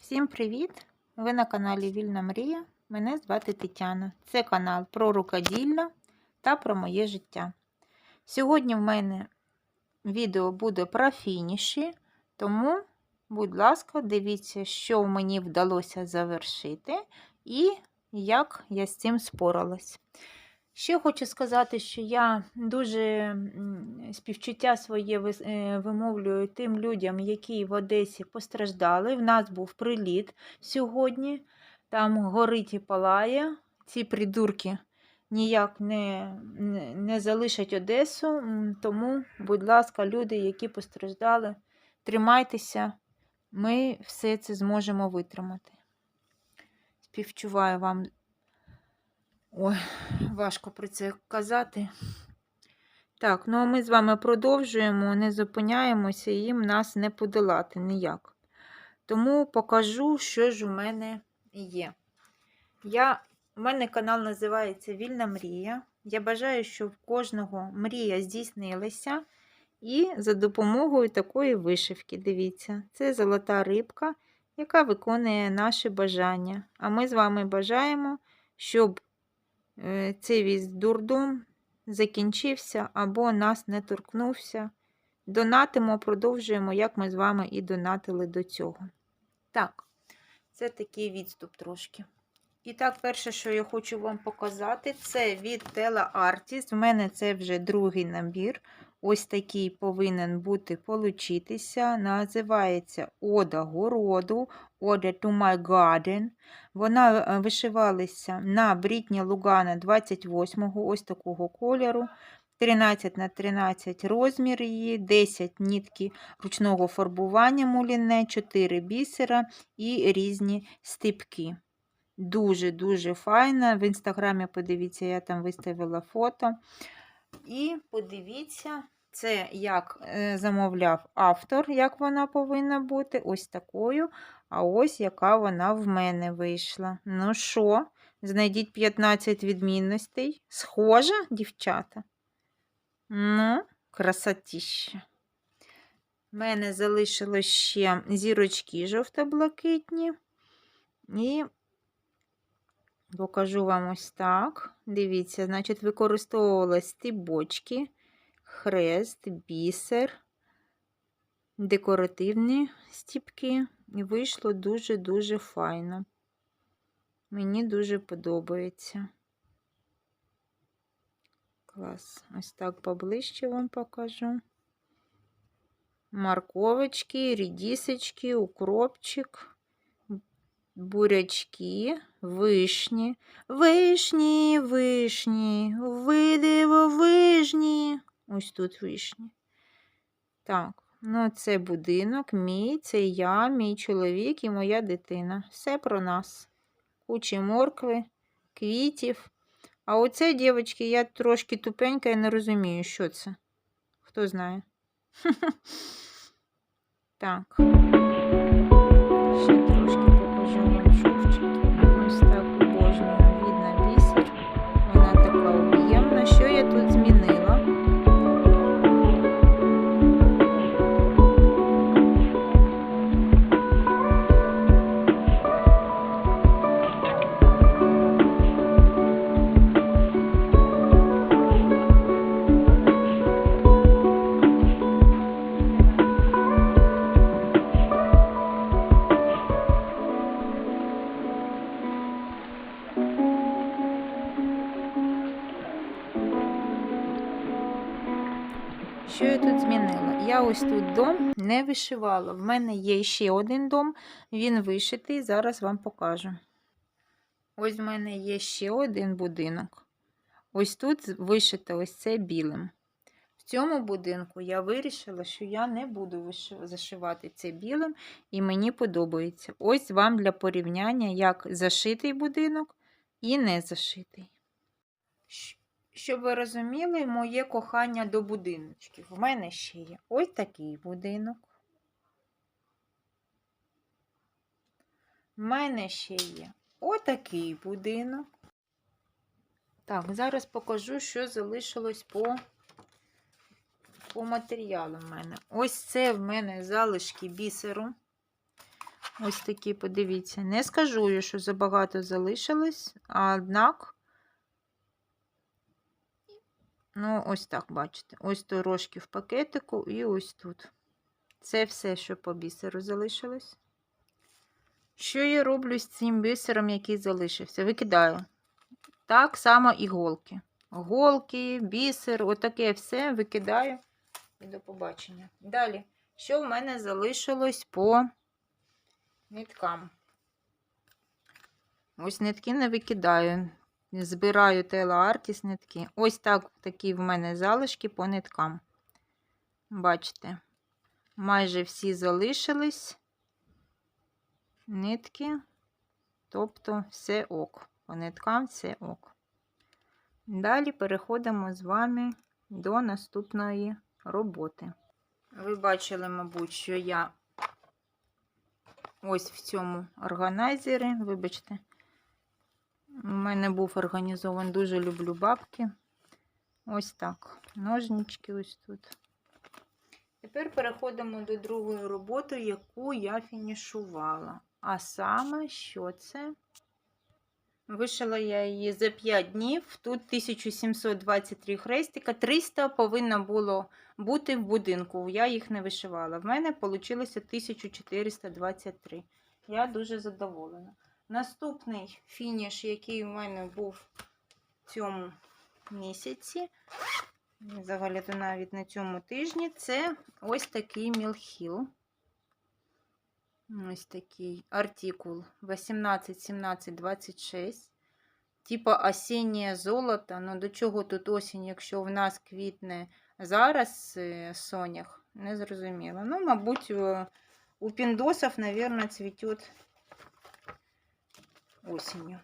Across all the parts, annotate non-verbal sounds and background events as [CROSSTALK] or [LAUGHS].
Всім привіт! Ви на каналі Вільна Мрія. Мене звати Тетяна. Це канал про рукоділля та про моє життя. Сьогодні в мене відео буде про фініші, тому, будь ласка, дивіться, що мені вдалося завершити і як я з цим споралась. Ще хочу сказати, що я дуже співчуття своє е, вимовлюю тим людям, які в Одесі постраждали. В нас був приліт сьогодні, там горить і палає. Ці придурки ніяк не, не, не залишать Одесу. Тому, будь ласка, люди, які постраждали, тримайтеся, ми все це зможемо витримати. Співчуваю вам. Ой, важко про це казати. Так, ну а ми з вами продовжуємо, не зупиняємося, і їм нас не подолати ніяк. Тому покажу, що ж у мене є. Я, у мене канал називається Вільна Мрія. Я бажаю, щоб в кожного мрія здійснилася. І за допомогою такої вишивки, дивіться, це золота рибка, яка виконує наші бажання. А ми з вами бажаємо, щоб цей весь дурдом закінчився або нас не торкнувся. Донатимо, продовжуємо, як ми з вами і донатили до цього. Так, це такий відступ трошки. І так, перше, що я хочу вам показати, це від Tela Artist. В мене це вже другий набір. Ось такий повинен бути получитися. Називається Ода городу, Oda to my garden. Вона е, вишивалася на Брітні Лугана 28-го, ось такого кольору. 13 на 13 розмір її, 10 нітки ручного фарбування муліне, 4 бісера і різні стипки. Дуже-дуже файна. В інстаграмі, подивіться, я там виставила фото. І подивіться, це як е, замовляв автор, як вона повинна бути. Ось такою. А ось яка вона в мене вийшла. Ну що, знайдіть 15 відмінностей. Схожа, дівчата? Ну, красотіща. У мене залишилось ще зірочки жовто-блакитні. І покажу вам ось так. Дивіться, значить, використовувала стібочки, хрест, бісер, декоративні стіпки. І вийшло дуже-дуже файно. Мені дуже подобається. Клас. Ось так поближче вам покажу. Морковочки, рідісочки, укропчик, бурячки, вишні. Вишні, вишні, видиво вишні. Ось тут вишні. Так, ну це будинок мій, це я, мій чоловік і моя дитина. Все про нас. Кучі моркви, квітів. А оце, дівчатки, я трошки тупенька і не розумію, що це. Хто знає? [LAUGHS] Так. Ось тут дом не вишивала. В мене є ще один дом, він вишитий, зараз вам покажу. Ось в мене є ще один будинок. Ось тут вишите ось це білим. В цьому будинку я вирішила, що я не буду зашивати це білим, і мені подобається. Ось вам для порівняння, як зашитий будинок і не зашитий. Щоб ви розуміли, моє кохання до будиночків. У мене ще є ось такий будинок. У мене ще є отакий будинок. Так, зараз покажу, що залишилось по, по матеріалу в мене. Ось це в мене залишки бісеру. Ось такі, подивіться. Не скажу, що забагато залишилось, однак, ну, ось так, бачите. Ось дорожки в пакетику і ось тут. Це все, що по бісеру залишилось. Що я роблю з цим бісером, який залишився? Викидаю. Так само іголки. Голки, бісер, отаке все викидаю. І до побачення. Далі, що в мене залишилось по ниткам? Ось нитки не викидаю. Збираю Тела Артіс нитки. Ось так такі в мене залишки по ниткам. Бачите, майже всі залишились нитки, тобто все ок. По ниткам все ок. Далі переходимо з вами до наступної роботи. Ви бачили, мабуть, що я ось в цьому органайзері, вибачте, у мене був організований, дуже люблю бабки. Ось так. Ножнички ось тут. Тепер переходимо до другої роботи, яку я фінішувала. А саме, що це? Вишила я її за 5 днів. Тут 1723 хрестика. 300 повинно було бути в будинку. Я їх не вишивала. В мене вийшло 1423. Я дуже задоволена. Наступний фініш, який у мене був в цьому місяці, взагалі то навіть на цьому тижні, це ось такий мілхіл. Ось такий артикул 18, 17, 26. Типа осіннє золото. Ну до чого тут осінь, якщо в нас квітне зараз е, сонях? Не зрозуміло. Ну, мабуть, е, у піндосів, мабуть, цвітет осінню.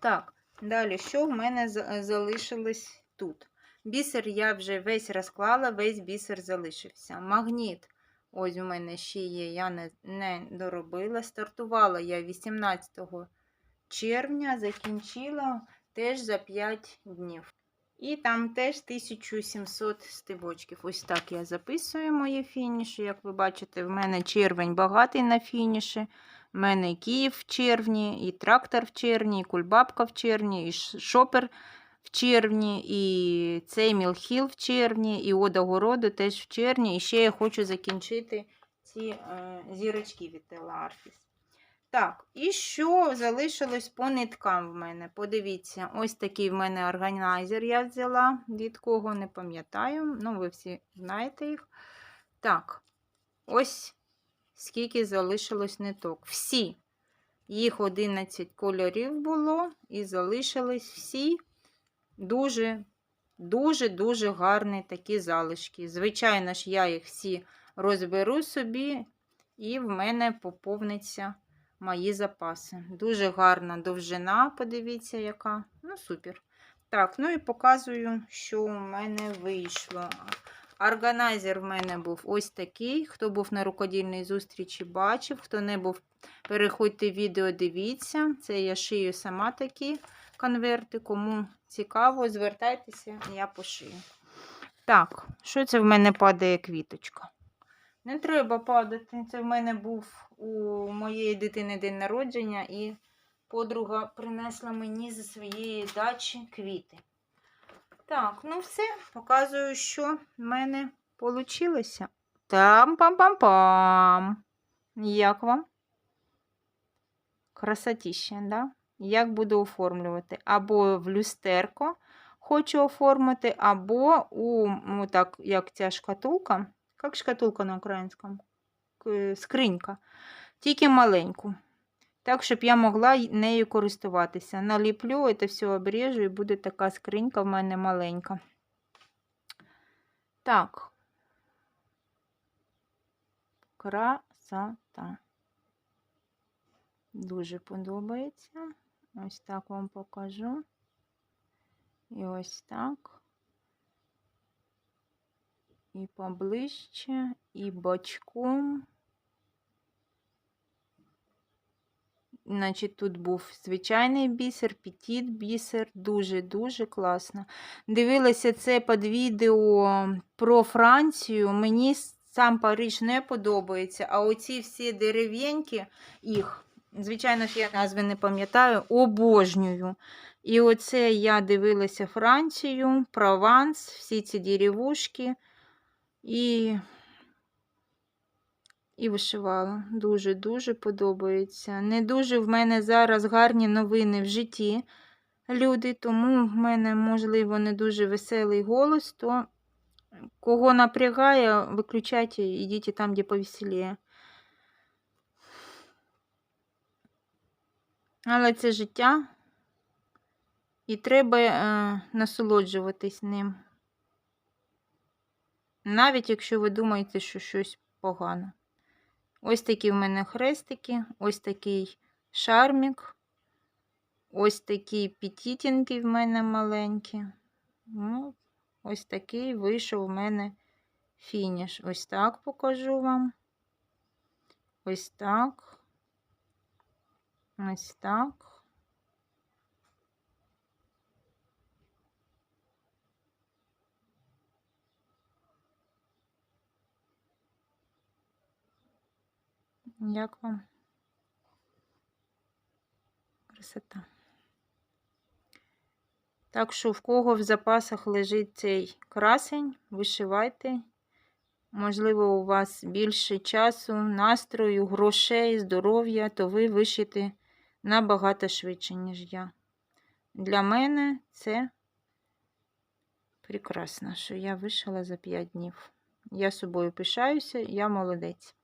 Так, далі, що в мене залишилось тут? Бісер я вже весь розклала, весь бісер залишився. Магніт. Ось у мене ще є, я не, не доробила. Стартувала я 18 червня, закінчила теж за 5 днів. І там теж 1700 стивочків. Ось так я записую мої фініші. Як ви бачите, в мене червень багатий на фініші. В мене Київ в червні, і трактор в червні, і кульбабка в червні, і шопер в червні, і цей Мілхіл в червні, і Ода Городу теж в червні. І ще я хочу закінчити ці е, зірочки від Телаартіс. Так, і що залишилось по ниткам в мене? Подивіться, ось такий в мене органайзер я взяла. Від кого не пам'ятаю. Ну, ви всі знаєте їх. Так, ось скільки залишилось ниток. Всі. Їх 11 кольорів було, і залишились всі дуже, дуже, дуже гарні такі залишки. Звичайно ж, я їх всі розберу собі, і в мене поповниться мої запаси. Дуже гарна довжина, подивіться, яка. Ну, супер. Так, ну і показую, що у мене вийшло. Органайзер в мене був ось такий. Хто був на рукодільній зустрічі, бачив. Хто не був, переходьте відео, дивіться. Це я шию сама такі конверти. Кому цікаво, звертайтеся, я пошию. Так, що це в мене падає квіточка? Не треба падати. Це в мене був у моєї дитини день народження, і подруга принесла мені зі своєї дачі квіти. Так, ну все, показую, що в мене вийшло. Там-пам-пам-пам. Як вам? Красотіще, да? Як буду оформлювати? Або в люстерко хочу оформити, або у, ну, так, як ця шкатулка. Як шкатулка на українському? Скринька. Тільки маленьку. Так, щоб я могла нею користуватися. Наліплю, це все обрежу, і буде така скринька в мене маленька. Так. Красота. Дуже подобається. Ось так вам покажу. І ось так. І поближче, і бочком. Значить, тут був звичайний бісер, петіт бісер, дуже-дуже класно. Дивилася це під відео про Францію. Мені сам Париж не подобається, а оці всі дерев'янки їх, звичайно ж, я назви не пам'ятаю, обожнюю. І оце я дивилася Францію, Прованс, всі ці деревушки і, і вишивала. Дуже-дуже подобається. Не дуже в мене зараз гарні новини в житті, люди, тому в мене, можливо, не дуже веселий голос, то кого напрягає, виключайте, ідіть там, де повеселіє. Але це життя. І треба е, насолоджуватись ним. Навіть якщо ви думаєте, що щось погано. Ось такі в мене хрестики, ось такий шармік, ось такі пітітінки в мене маленькі. Ну, ось такий вийшов у мене фініш. Ось так покажу вам. Ось так. Ось так. Як вам? Красота. Так що, в кого в запасах лежить цей красень, вишивайте. Можливо, у вас більше часу, настрою, грошей, здоров'я, то ви вишите набагато швидше, ніж я. Для мене це прекрасно, що я вишила за 5 днів. Я собою пишаюся, я молодець.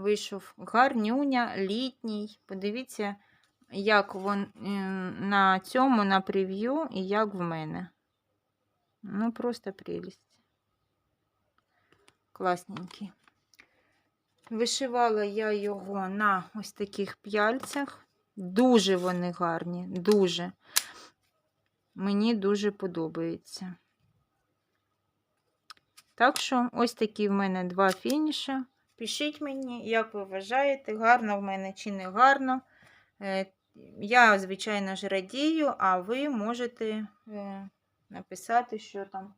Вийшов гарнюня, літній. Подивіться, як він на цьому, на прев'ю, і як в мене. Ну, просто прелість. Класненький. Вишивала я його на ось таких п'яльцях. Дуже вони гарні, дуже. Мені дуже подобається. Так що, ось такі в мене два фініші. Пишіть мені, як ви вважаєте, гарно в мене чи не гарно. Е, Я, звичайно ж, радію, а ви можете е, написати, що там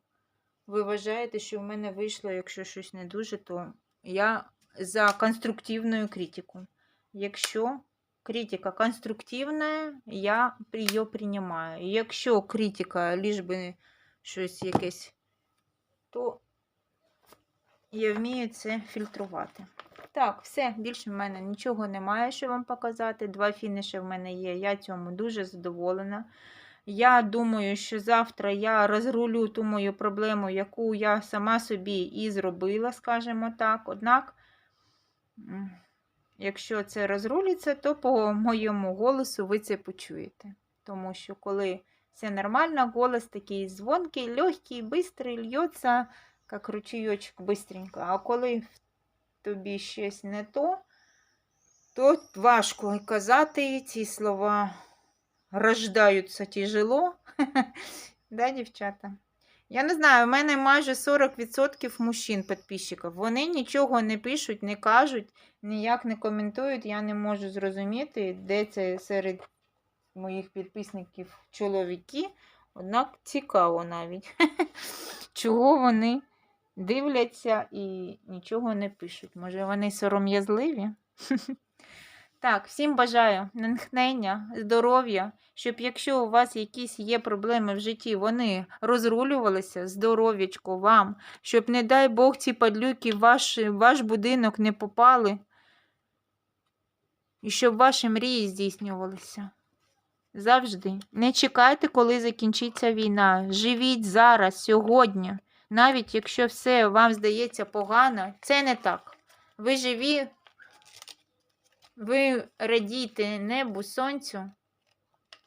ви вважаєте, що в мене вийшло, якщо щось не дуже, то я за конструктивну критику. Якщо критика конструктивна, я її приймаю. Якщо критика лиш би щось якесь, то я вмію це фільтрувати. Так, все, більше в мене нічого немає, що вам показати. Два фініші в мене є. Я цьому дуже задоволена. Я думаю, що завтра я розрулю ту мою проблему, яку я сама собі і зробила, скажімо так. Однак, якщо це розрулиться, то по моєму голосу ви це почуєте. Тому що, коли все нормально, голос такий звонкий, легкий, бистрий, льється, як ручейочок бистренько. А коли тобі щось не то, то важко казати ці слова рождаються тяжело. [LAUGHS] да, дівчата? Я не знаю, у мене майже 40% мужчин підписчиків. Вони нічого не пишуть, не кажуть, ніяк не коментують. Я не можу зрозуміти, де це серед моїх підписників чоловіки. Однак цікаво навіть, [LAUGHS] чого вони дивляться і нічого не пишуть. Може, вони сором'язливі? [LAUGHS] Так, всім бажаю натхнення, здоров'я, щоб якщо у вас якісь є проблеми в житті, вони розрулювалися, здоров'ячко вам, щоб, не дай Бог, ці падлюки в ваш, ваш будинок не попали, і щоб ваші мрії здійснювалися. Завжди. Не чекайте, коли закінчиться війна. Живіть зараз, сьогодні. Навіть якщо все вам здається погано, це не так. Ви живі. Ви радійте небу, сонцю,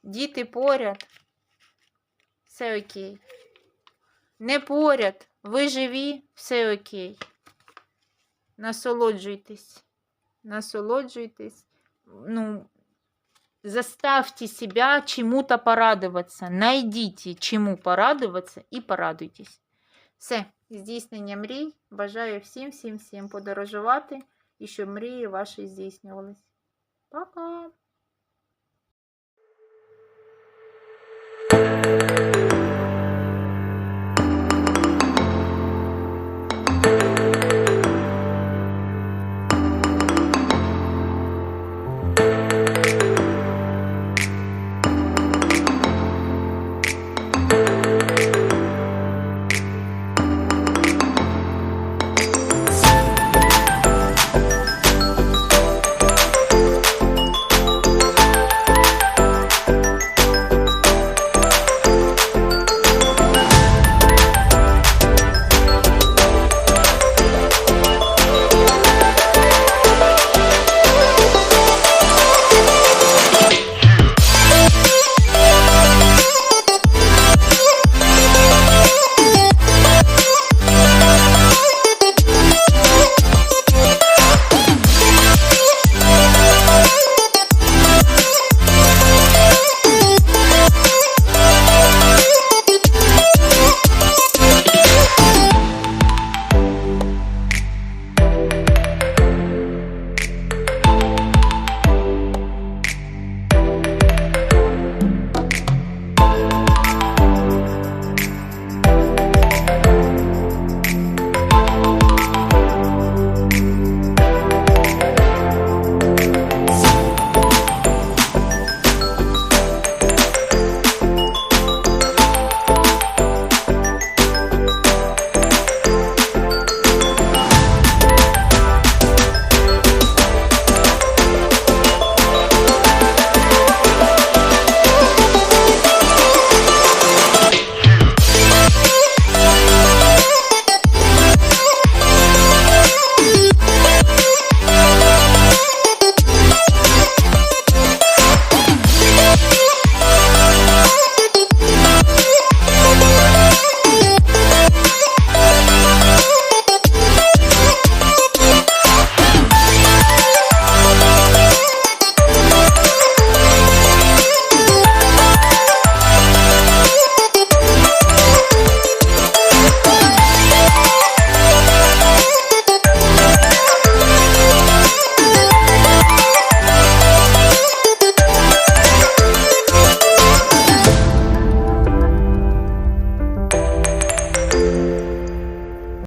діти поряд, все окей. Не поряд, ви живі, все окей. Насолоджуйтесь, насолоджуйтесь, ну, заставьте себя чему-то порадоваться. Найдите, чему порадоваться і порадуйтесь. Все, здійснення мрій. Бажаю всім, всім, всім подорожувати і щоб мрії ваші здійснювались. Пока!